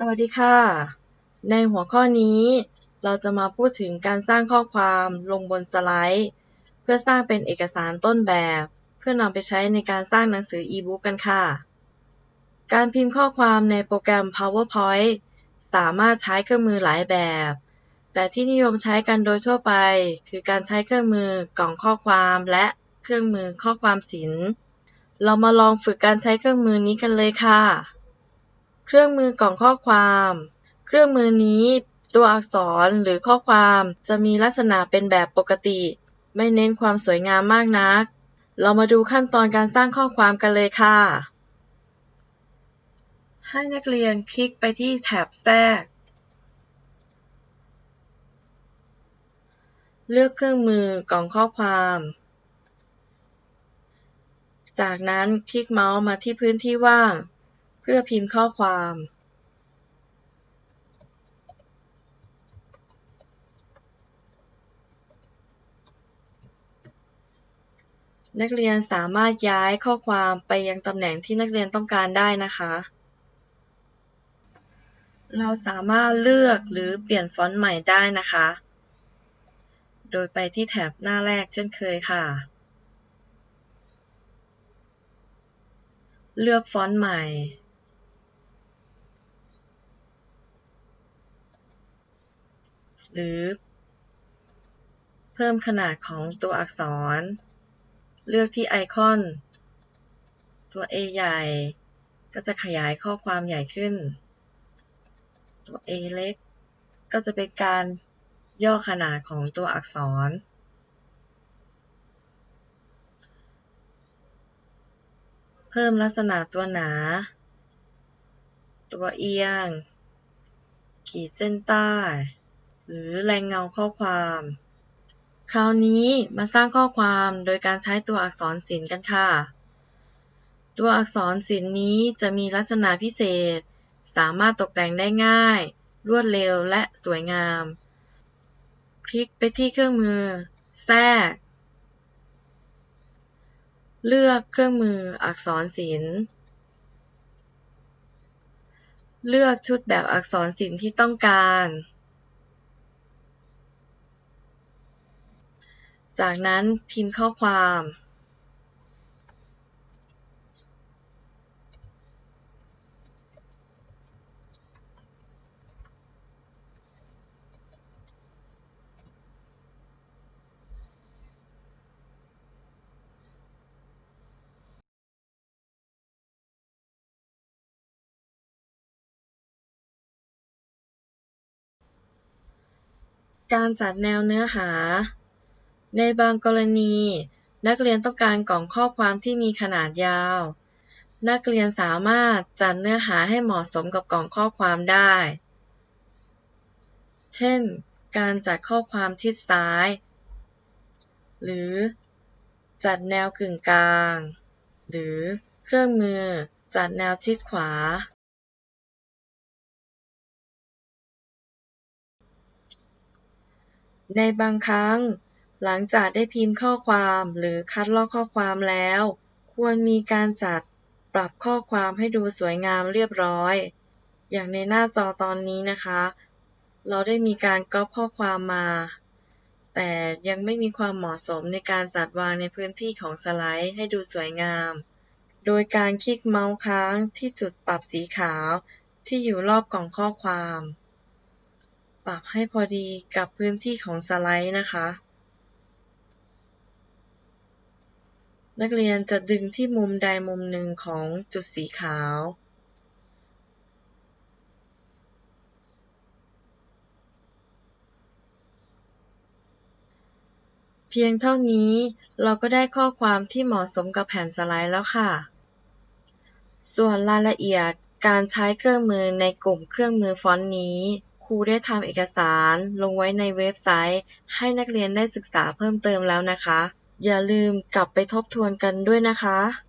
สวัสดีค่ะ ในหัวข้อนี้ เราจะมาพูดถึงการสร้างข้อความลงบนสไลด์ เพื่อสร้างเป็นเอกสารต้นแบบ เพื่อนำไปใช้ในการสร้างหนังสืออีบุ๊กกันค่ะ การพิมพ์ข้อความในโปรแกรม PowerPoint สามารถใช้เครื่องมือหลายแบบ แต่ที่นิยมใช้กันโดยทั่วไป คือการใช้เครื่องมือกล่องข้อความและเครื่องมือข้อความศิลป์ เรามาลองฝึกการใช้เครื่องมือนี้กันเลยค่ะ เครื่องมือกล่องข้อความ เครื่องมือนี้ตัวอักษรหรือข้อความจะมีลักษณะเป็นแบบปกติ ไม่เน้นความสวยงามมากนัก เรามาดูขั้นตอนการสร้างข้อความกันเลยค่ะ ให้นักเรียนคลิกไปที่แท็บแทรก เลือกเครื่องมือกล่องข้อความ จากนั้นคลิกเมาส์มาที่พื้นที่ว่าง เพื่อพิมพ์ข้อความนักเรียนสามารถย้ายข้อความไปยังตำแหน่งที่นักเรียนต้องการได้นะคะ เราสามารถเลือกหรือเปลี่ยนฟอนต์ใหม่ได้นะคะ โดยไปที่แถบหน้าแรกเช่นเคยค่ะ เลือกฟอนต์ใหม่ หรือเพิ่มขนาดของตัวอักษร เลือกที่ไอคอน ตัว A ใหญ่ ก็จะขยายข้อความใหญ่ขึ้น ตัว A เล็ก ก็จะเป็นการย่อขนาดของตัวอักษร เพิ่มลักษณะตัวหนา ตัวเอียง ขีดเส้นใต้ หรือแรงเงาข้อความ คราวนี้มาสร้างข้อความโดยการใช้ตัวอักษรศิลป์กันค่ะ ตัวอักษรศิลป์นี้จะมีลักษณะพิเศษ สามารถตกแต่งได้ง่าย รวดเร็วและสวยงาม คลิกไปที่เครื่องมือ แทรก เลือกเครื่องมืออักษรศิลป์เลือกชุดแบบอักษรศิลป์ที่ต้องการ จากนั้นพิมพ์ข้อความการจัดแนวเนื้อหา ในบางกรณี นักเรียนต้องการกล่องข้อความที่มีขนาดยาว นักเรียนสามารถจัดเนื้อหาให้เหมาะสมกับกล่องข้อความได้ เช่น การจัดข้อความชิดซ้าย หรือจัดแนวกึ่งกลาง หรือเครื่องมือจัดแนวชิดขวา ในบางครั้ง หลังจากได้พิมพ์ข้อความหรือคัดลอกข้อความแล้ว ควรมีการจัดปรับข้อความให้ดูสวยงามเรียบร้อย อย่างในหน้าจอตอนนี้นะคะ เราได้มีการก๊อปข้อความมา แต่ยังไม่มีความเหมาะสมในการจัดวางในพื้นที่ของสไลด์ให้ดูสวยงาม โดยการคลิกเมาส์ค้างที่จุดปรับสีขาวที่อยู่รอบกล่องข้อความ ปรับให้พอดีกับพื้นที่ของสไลด์นะคะ นักเรียนจะดึงที่มุมใดมุมหนึ่งของจุดสีขาวเพียงเท่านี้เราก็ได้ข้อความที่เหมาะสมกับแผ่นสไลด์แล้วค่ะ ส่วนรายละเอียดการใช้เครื่องมือในกลุ่มเครื่องมือฟอนต์นี้ครูได้ทำเอกสารลงไว้ในเว็บไซต์ ให้นักเรียนได้ศึกษาเพิ่มเติมแล้วนะคะ อย่าลืมกลับไปทบทวนกันด้วยนะคะ